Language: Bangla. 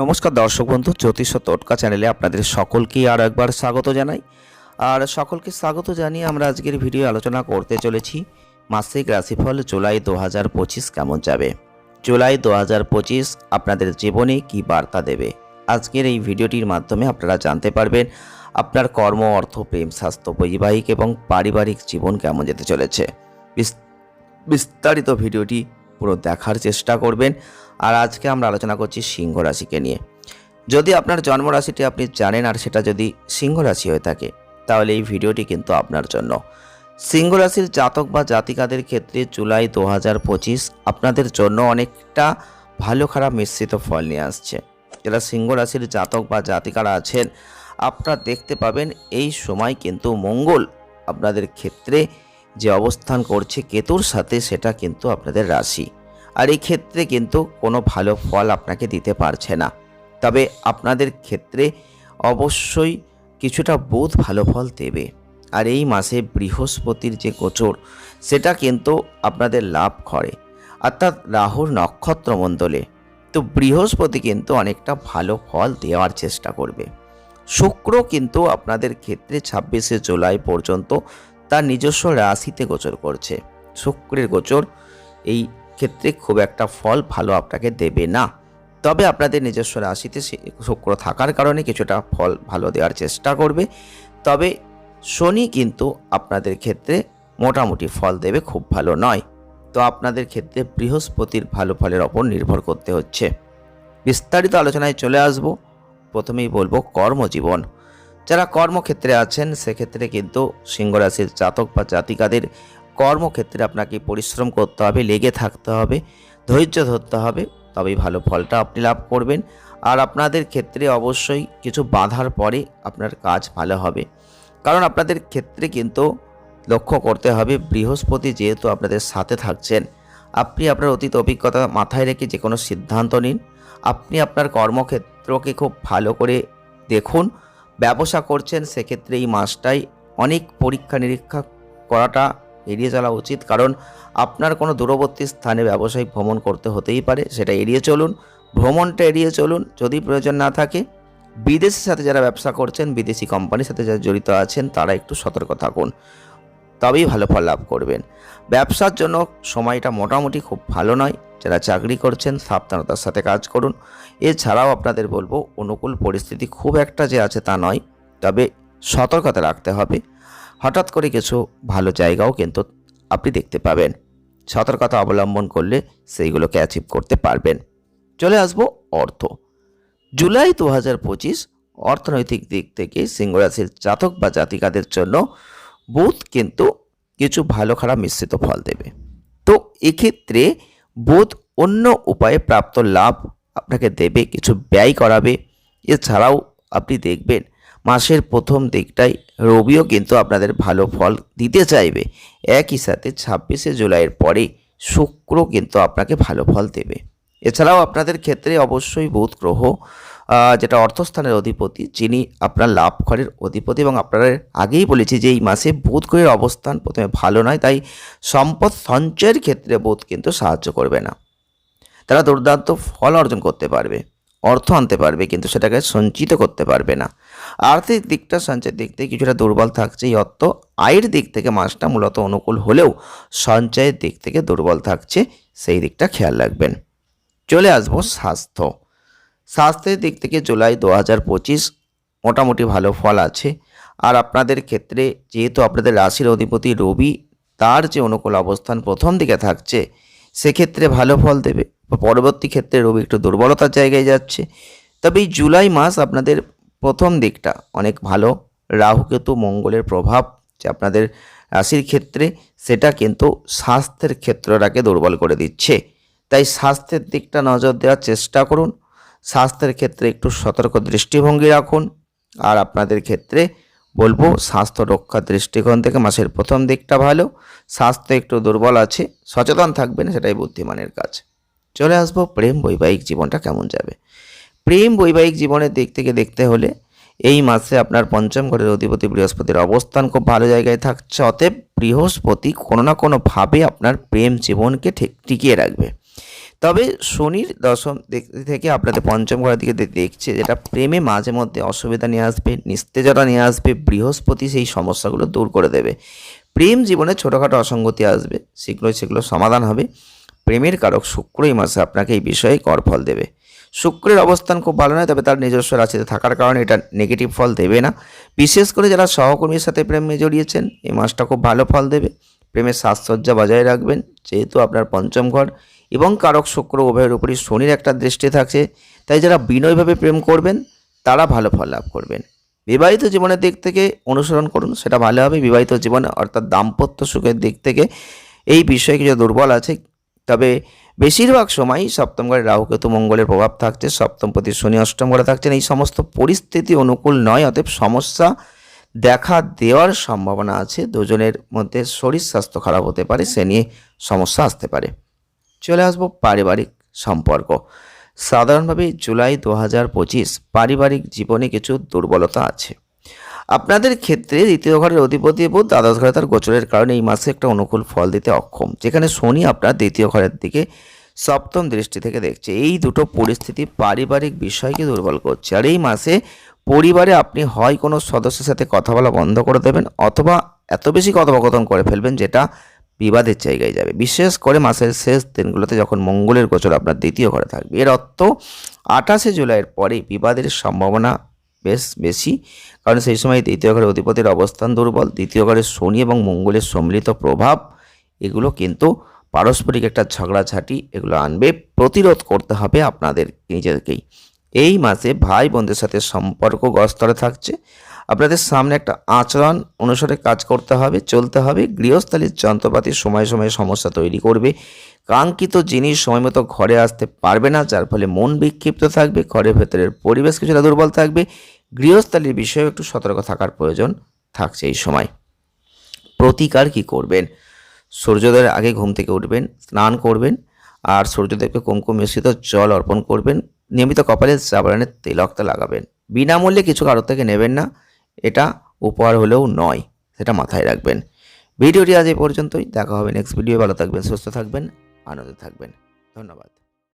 নমস্কার দর্শক বন্ধু, জ্যোতিষ টোটকা চ্যানেলে আপনাদের সকলকেই আর একবার স্বাগত জানাই। আর সকলকে স্বাগত জানিয়ে আমরা আজকের ভিডিও আলোচনা করতে চলেছি, মাসিক রাশিফল জুলাই দু হাজার পঁচিশ কেমন যাবে? জুলাই দু হাজার পঁচিশ আপনাদের জীবনে কি বার্তা দেবে? আজকের এই ভিডিওটির মাধ্যমে আপনারা জানতে পারবেন আপনার কর্ম, অর্থ, প্রেম, স্বাস্থ্য, বৈবাহিক এবং পারিবারিক জীবন কেমন যেতে চলেছে। বিস- বিস্তারিত ভিডিওটি পুরো দেখার চেষ্টা করবেন। আর আজকে আমরা আলোচনা করছি সিংহ রাশিকে নিয়ে। যদি আপনার জন্ম রাশিটি আপনি জানেন আর সেটা যদি সিংহ রাশি হয়ে থাকে, তাহলে এই ভিডিওটি কিন্তু আপনার জন্য। সিংহ রাশির জাতক বা জাতিকাদের ক্ষেত্রে জুলাই দু পঁচিশ আপনাদের জন্য অনেকটা ভালো খারাপ মিশ্রিত ফল নিয়ে আসছে। যারা সিংহ রাশির জাতক বা জাতিকারা আছেন, আপনারা দেখতে পাবেন এই সময় কিন্তু মঙ্গল আপনাদের ক্ষেত্রে যে অবস্থান করছে কেতুর সাথে সেটা কিন্তু আপনাদের রাশি। আর এই ক্ষেত্রে কিন্তু কোনো ভালো ফল আপনাকে দিতে পারছে না। তবে আপনাদের ক্ষেত্রে অবশ্যই কিছুটা বোধ ভালো ফল দেবে। আর এই মাসে বৃহস্পতির যে গোচর, সেটা কিন্তু আপনাদের লাভ করে। অর্থাৎ রাহুর নক্ষত্রমণ্ডলে। তো বৃহস্পতি কিন্তু অনেকটা ভালো ফল দেওয়ার চেষ্টা করবে। শুক্র কিন্তু আপনাদের ক্ষেত্রে ছাব্বিশে জুলাই পর্যন্ত তার নিজস্ব রাশিতে গোচর করছে। শুক্রের গোচর, এই ক্ষেত্রে খুব একটা ফল ভালো আপনাকে দেবে না। তবে আপনাদের নিজস্ব রাশিতে শুক্র থাকার কারণে কিছুটা ফল ভালো দেওয়ার চেষ্টা করবে। তবে শনি কিন্তু আপনাদের ক্ষেত্রে মোটামুটি ফল দেবে, খুব ভালো নয়। তো আপনাদের ক্ষেত্রে বৃহস্পতির ভালো ফলের ওপর নির্ভর করতে হচ্ছে। বিস্তারিত আলোচনায় চলে আসব। প্রথমেই বলব কর্মজীবন। যারা কর্মক্ষেত্রে আছেন, সেক্ষেত্রে কিন্তু সিংহরাশির জাতক বা জাতিকাদের কর্মক্ষেত্রে আপনাকে পরিশ্রম করতে হবে, লেগে থাকতে হবে, ধৈর্য ধরতে হবে। তবেই ভালো ফলটা আপনি লাভ করবেন। আর আপনাদের ক্ষেত্রে অবশ্যই কিছু বাধার পরে আপনার কাজ ভালো হবে। কারণ আপনাদের ক্ষেত্রে কিন্তু লক্ষ্য করতে হবে, বৃহস্পতি যেহেতু আপনাদের সাথে থাকছেন, আপনি আপনার অতীত অভিজ্ঞতা মাথায় রেখে যে কোনো সিদ্ধান্ত নিন। আপনি আপনার কর্মক্ষেত্রকে খুব ভালো করে দেখুন। ব্যবসা করছেন, সেক্ষেত্রে এই মাসটাই অনেক পরীক্ষা নিরীক্ষা করাটা এড়িয়ে চলা উচিত। কারণ আপনার কোনো দূরবর্তী স্থানে ব্যবসায়িক ভ্রমণ করতে হতেই পারে, সেটা এড়িয়ে চলুন। ভ্রমণটা এড়িয়ে চলুন, যদি প্রয়োজন না থাকে। বিদেশের সাথে যারা ব্যবসা করছেন, বিদেশি কোম্পানির সাথে যারা জড়িত আছেন, তারা একটু সতর্ক থাকুন। তবেই ভালো ফল লাভ করবেন। ব্যবসার জন্য সময়টা মোটামুটি খুব ভালো নয়। যারা চাকরি করছেন, সাবধানতার সাথে কাজ করুন। এছাড়াও আপনাদের বলব, অনুকূল পরিস্থিতি খুব একটা যে আছে তা নয়, তবে সতর্কতা রাখতে হবে। হঠাৎ করে কিছু ভালো জায়গাও কিন্তু আপনি দেখতে পাবেন। সতর্কতা অবলম্বন করলে সেইগুলোকে অ্যাচিভ করতে পারবেন। চলে আসব অর্থ। জুলাই দু হাজার পঁচিশ অর্থনৈতিক দিক থেকে সিংহরাশির জাতক বা জাতিকাদের জন্য বুধ কিন্তু কিছু ভালো খারাপ মিশ্রিত ফল দেবে। তো এক্ষেত্রে বুধ অন্য উপায়ে প্রাপ্ত লাভ আপনাকে দেবে, কিছু ব্যয় করাবে। এছাড়াও আপনি দেখবেন, মাসের প্রথম দিকটাই রবিও কিন্তু আপনাদের ভালো ফল দিতে চাইবে। একই সাথে ছাব্বিশে জুলাইয়ের পরে শুক্র কিন্তু আপনাকে ভালো ফল দেবে। এছাড়াও আপনাদের ক্ষেত্রে অবশ্যই বুধ গ্রহ যেটা অর্থস্থানের অধিপতি, যিনি আপনার লাভ ঘরের অধিপতি এবং আপনারা আগেই বলেছি যে এই মাসে বুধ গ্রহের অবস্থান প্রথমে ভালো নয়, তাই সম্পদ সঞ্চয়ের ক্ষেত্রে বুধ কিন্তু সাহায্য করবে না। তারা দুর্দান্ত ফল অর্জন করতে পারবে, অর্থ আনতে পারবে, কিন্তু সেটাকে সঞ্চিত করতে পারবে না। আর্থিক দিকটা, সঞ্চয়ের দিক থেকে কিছুটা দুর্বল থাকছে, এই অর্থ আয়ের দিক থেকে মাসটা মূলত অনুকূল হলেও সঞ্চয়ের দিক থেকে দুর্বল থাকছে, সেই দিকটা খেয়াল রাখবেন। চলে আসব স্বাস্থ্য। স্বাস্থ্যের দিক থেকে জুলাই দু হাজার পঁচিশ মোটামুটি ভালো ফল আছে। আর আপনাদের ক্ষেত্রে যেহেতু আপনাদের রাশির অধিপতি রবি, তার যে অনুকূল অবস্থান প্রথম দিকে থাকছে, সেক্ষেত্রে ভালো ফল দেবে। পরবর্তী ক্ষেত্রে রবি একটু দুর্বলতার জায়গায় যাচ্ছে। তবে এই জুলাই মাস আপনাদের প্রথম দিকটা অনেক ভালো। রাহুকেতু মঙ্গলের প্রভাব যে আপনাদের রাশির ক্ষেত্রে, সেটা কিন্তু স্বাস্থ্যের ক্ষেত্রটাকে দুর্বল করে দিচ্ছে। তাই স্বাস্থ্যের দিকটা নজর দেওয়ার চেষ্টা করুন। স্বাস্থ্যের ক্ষেত্রে একটু সতর্ক দৃষ্টিভঙ্গি রাখুন। আর আপনাদের ক্ষেত্রে বলব, স্বাস্থ্য রক্ষার দৃষ্টিকোণ থেকে মাসের প্রথম দিকটা ভালো। স্বাস্থ্য একটু দুর্বল আছে, সচেতন থাকবেন, সেটাই বুদ্ধিমানের কাজ। চলে আসব, প্রেম বৈবাহিক জীবনটা কেমন যাবে? প্রেম বৈবাহিক জীবনের দিক থেকে দেখতে হলে এই মাসে আপনার পঞ্চম ঘরের অধিপতি বৃহস্পতির অবস্থান খুব ভালো জায়গায় থাকছে। অতএব বৃহস্পতি কোনো না কোনোভাবে আপনার প্রেম জীবনকে ঠিক টিকিয়ে রাখবে। তবে শনির দশম থেকে আপনাদের পঞ্চম ঘরের দিকে দেখছে যেটা প্রেমে মাঝে মধ্যে অসুবিধা নিয়ে আসবে নিস্তেজতা নিয়ে আসবে, বৃহস্পতি সেই সমস্যাগুলো দূর করে দেবে। প্রেম জীবনে ছোটোখাটো অসঙ্গতি আসবে শীঘ্রই সেগুলো সমাধান হবে। প্রেমের কারক শুক্র এই মাসে আপনাকে এই বিষয়ে করফল দেবে। শুক্রের অবস্থান খুব ভালো নয়, তবে তার নিজস্ব রাশিতে থাকার কারণে এটা নেগেটিভ ফল দেবে না। বিশেষ করে যারা সহকর্মীর সাথে প্রেমে জড়িয়েছেন এই মাসটা খুব ভালো ফল দেবে। প্রেমের সাজসজ্জা বজায় রাখবেন, যেহেতু আপনার পঞ্চম ঘর এবং কারক শুক্র উভয়ের উপরই শনির একটা দৃষ্টি থাকছে, তাই যারা বিনয়ভাবে প্রেম করবেন, তারা ভালো ফল লাভ করবেন। বিবাহিত জীবনের দিক থেকে অনুসরণ করুন, সেটা ভালো হবে। বিবাহিত জীবনে অর্থাৎ দাম্পত্য সুখের দিক থেকে এই বিষয়ে কিছু দুর্বল আছে, তবে বেশিরভাগ সময়ই সপ্তম ঘরে রাহুকেতু মঙ্গলের প্রভাব থাকছে, সপ্তম প্রতি শনি অষ্টম ঘরে থাকছেন। এই সমস্ত পরিস্থিতি অনুকূল নয়, অতএব সমস্যা দেখা দেওয়ার সম্ভাবনা আছে। দুজনের মধ্যে শরীর স্বাস্থ্য খারাপ হতে পারে, সে নিয়ে সমস্যা আসতে পারে। চলে আসব পারিবারিক সম্পর্ক। সাধারণভাবে জুলাই দু হাজার পঁচিশ পারিবারিক জীবনে কিছু দুর্বলতা আছে। আপনাদের ক্ষেত্রে দ্বিতীয় ঘরের অধিপতি এবং দ্বাদশ ঘরে তার গোচরের কারণে এই মাসে একটা অনুকূল ফল দিতে অক্ষম। যেখানে শনি আপনার দ্বিতীয় ঘরের দিকে সপ্তম দৃষ্টি থেকে দেখছে। এই দুটো পরিস্থিতি পারিবারিক বিষয়কে দুর্বল করছে। আর এই মাসে পরিবারে আপনি হয় কোনো সদস্যের সাথে কথা বলা বন্ধ করে দেবেন অথবা এত বেশি কথোপকথন করে ফেলবেন যেটা বিবাদের জায়গায় যাবে। বিশেষ করে মাসের শেষ দিনগুলোতে যখন মঙ্গলের গোচর আপনার দ্বিতীয় ঘরে থাকবে। এর অর্থ আঠাশে জুলাইয়ের পরে বিবাদের সম্ভাবনা বেশ বেশি, কারণ সেই সময় দ্বিতীয় ঘরের অধিপতির অবস্থান দুর্বল, দ্বিতীয় ঘরে শনি এবং মঙ্গলের সম্মিলিত প্রভাব, এগুলো কিন্তু পারস্পরিক একটা ঝগড়াঝাটি এগুলো আনবে। প্রতিরোধ করতে হবে আপনাদের নিজেদেরকেই। এই মাসে ভাই বোনদের সাথে সম্পর্ক গস্তরে থাকছে। আপনাদের সামনে একটা আচরণ অনুসারে কাজ করতে হবে, চলতে হবে। গৃহস্থালির যন্ত্রপাতি সময় সময়ে সমস্যা তৈরি করবে। কাঙ্ক্ষিত জিনিস সময় মতো ঘরে আসতে পারবে না, যার ফলে মন বিক্ষিপ্ত থাকবে, ঘরের ভেতরের পরিবেশ কিছুটা দুর্বল থাকবে। গৃহস্থালির বিষয়েও একটু সতর্ক থাকার প্রয়োজন থাকছে এই সময়। প্রতিকার কি করবেন? সূর্যোদয়ের আগে ঘুম থেকে উঠবেন, স্নান করবেন, আর সূর্যদেবকে কুমকুম মিশ্রিত জল অর্পণ করবেন। নিয়মিত কপালে সাবানের তেলক্ত লাগাবেন। বিনামূল্যে কিছু কারোর থেকে নেবেন না, এটা উপহার হলেও নয়, সেটা মাথায় রাখবেন। ভিডিওটি আজ এই পর্যন্তই, দেখা হবে নেক্সট ভিডিও ভালো থাকবেন, সুস্থ থাকবেন, আনন্দে থাকবেন। ধন্যবাদ।